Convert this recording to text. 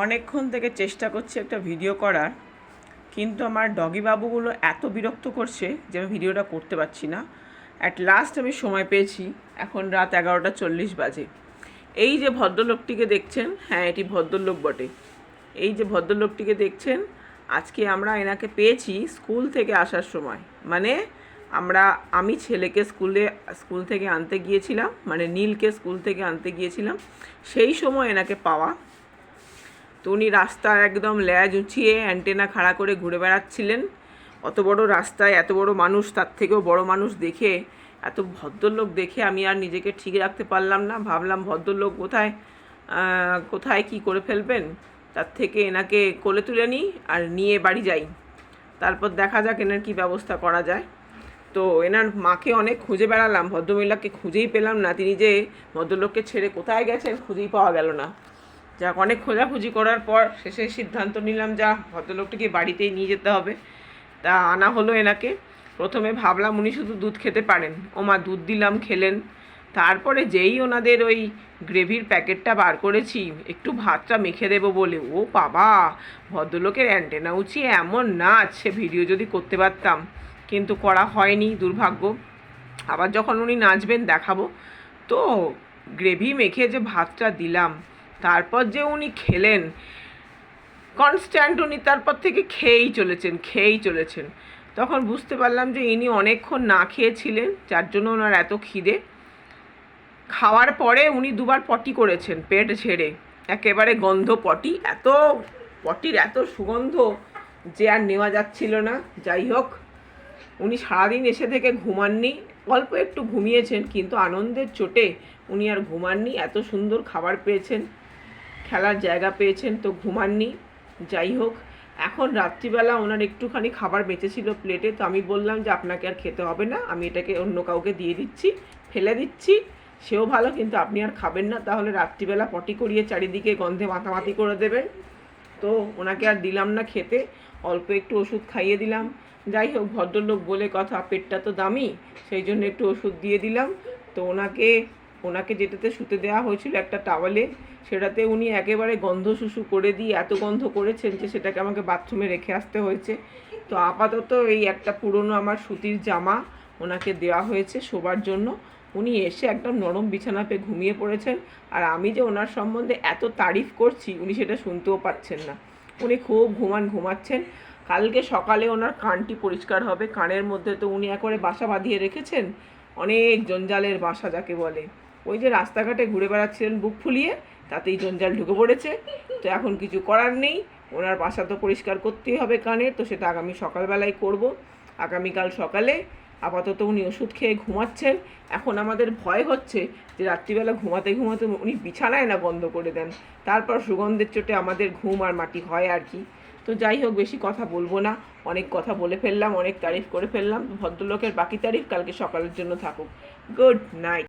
অনেকক্ষণ থেকে চেষ্টা করছি একটা ভিডিও করার, কিন্তু আমার ডগি বাবুগুলো এত বিরক্ত করছে যে আমি ভিডিওটা করতে পারছি না। অ্যাট লাস্ট আমি সময় পেয়েছি, এখন রাত এগারোটা চল্লিশ বাজে। এই যে ভদ্রলোকটিকে দেখছেন হ্যাঁ এটি ভদ্রলোক বটে। এই যে ভদ্রলোকটিকে দেখছেন, আজকে আমরা এনাকে পেয়েছি স্কুল থেকে আসার সময়। মানে আমরা, আমি ছেলেকে স্কুলে স্কুল থেকে আনতে গিয়েছিলাম মানে নীলকে স্কুল থেকে আনতে গিয়েছিলাম। সেই সময় এনাকে পাওয়া তো উনি রাস্তায় একদম ল্যাজ উঁচিয়ে অ্যান্টেনা খাড়া করে ঘুরে বেড়াচ্ছিলেন। অত বড় রাস্তায়, এত বড় মানুষ, তার থেকেও বড় মানুষ দেখে, এত ভদ্রলোক দেখে আমি আর নিজেকে ঠিক রাখতে পারলাম না। ভাবলাম, ভদ্রলোক কোথায় কোথায় কি করে ফেলবেন? তার থেকে এনাকে কোলে তুলে নিই আর নিয়ে বাড়ি যাই। তারপর দেখা যাক এনার কী ব্যবস্থা করা যায়। তো এনার মাকে অনেক খুঁজে বেড়ালাম, ভদ্রমহিলাকে খুঁজেই পেলাম না। তিনি যে ভদ্রলোককে ছেড়ে কোথায় গেছেন খুঁজেই পাওয়া গেল না। যাক অনেক খোঁজাখুঁজি করার পর শেষে সিদ্ধান্ত নিলাম, যা ভদ্রলোকটিকে বাড়িতেই নিয়ে যেতে হবে। তা আনা হলো এনাকে। প্রথমে ভাবলাম উনি শুধু দুধ খেতে পারেন। ও মা দুধ দিলাম, খেলেন। তারপরে যেই ওনাদের ওই গ্রেভির প্যাকেটটা বার করেছি, একটু ভাতটা মেখে দেবো বলে। ও বাবা, ভদ্রলোকের অ্যান্টেনা উঁচিয়ে এমন নাচ সে ভিডিও যদি করতে পারতাম। কিন্তু করা হয়নি, দুর্ভাগ্য। আবার যখন উনি নাচবেন, দেখাবো। তো গ্রেভি মেখে যে ভাতটা দিলাম তারপর যে উনি খেলেন কনস্ট্যান্ট উনি তারপর থেকে খেয়েই চলেছেন খেয়েই চলেছেন। তখন বুঝতে পারলাম যে ইনি অনেকক্ষণ না খেয়েছিলেন, যার জন্য ওনার এত খিদে। খাওয়ার পরে উনি দুবার পটি করেছেন, পেট ঝেড়ে। একেবারে গন্ধ পটি, এত পটির এত সুগন্ধ যে আর নেওয়া যাচ্ছিল না। যাই হোক, উনি সারাদিন এসে থেকে ঘুমাননি। অল্প একটু ঘুমিয়েছেন, কিন্তু আনন্দের চোটে উনি আর ঘুমাননি। এত সুন্দর খাবার পেয়েছেন। খেলার জায়গা পেয়েছেন তো ঘুমাননি। যাই হোক, এখন রাত্রিবেলা ওনার একটুখানি খাবার বেঁচেছিল প্লেটে তো আমি বললাম যে আপনাকে আর খেতে হবে না, আমি এটাকে অন্য কাউকে দিয়ে দিচ্ছি, ফেলে দিচ্ছি, সেও ভালো, কিন্তু আপনি আর খাবেন না, তাহলে রাত্রিবেলা পটি করিয়ে চারিদিকে গন্ধে মাথামাতি করে দেবেন। তো ওনাকে আর দিলাম না খেতে, অল্প একটু ওষুধ খাইয়ে দিলাম। যাই হোক, ভদ্রলোক বলে কথা, পেটটা তো দামি, সেই জন্য একটু ওষুধ দিয়ে দিলাম। তো ওনাকে ওনাকে যেটাতে শুতে দেওয়া হয়েছিল একটা টাওয়ালে সেটাতে উনি একেবারে গন্ধ শুশু করে দিয়ে এত গন্ধ করেছেন যে সেটাকে আমাকে বাথরুমে রেখে আসতে হয়েছে। তো আপাতত এই একটা পুরনো আমার সুতির জামা ওনাকে দেওয়া হয়েছে শোবার জন্য। উনি এসে একদম নরম বিছানা পেয়ে ঘুমিয়ে পড়েছেন। আর আমি যে ওনার সম্বন্ধে এত তারিফ করছি, উনি সেটা শুনতেও পাচ্ছেন না। উনি খুব ঘুমান ঘুমাচ্ছেন। কালকে সকালে ওনার কানটি পরিষ্কার হবে, কানের মধ্যে তো উনি একবারে বাসা বাঁধিয়ে রেখেছেন। অনেক জঞ্জালের বাসা যাকে বলে। ওই যে রাস্তাঘাটে ঘুরে বেড়াচ্ছিলেন বুক ফুলিয়ে, তাতেই জঞ্জাল ঢুকে পড়েছে। তো এখন কিছু করার নেই। ওনার বাসা তো পরিষ্কার করতেই হবে কানের, তো সেটা আগামী সকালবেলায় করব। আগামীকাল সকালে আপাতত উনি ওষুধ খেয়ে ঘুমাচ্ছেন। এখন আমাদের ভয় হচ্ছে যে রাত্রিবেলা ঘুমাতে ঘুমাতে উনি বিছানায় না বন্ধ করে দেন। তারপর সুগন্ধের চোটে আমাদের ঘুম আর মাটি হয় আর কি। তো যাই হোক, বেশি কথা বলব না। অনেক কথা বলে ফেললাম, অনেক তারিফ করে ফেললাম। ভদ্রলোকের বাকি তারিফ কালকে সকালের জন্য থাকুক। Good night.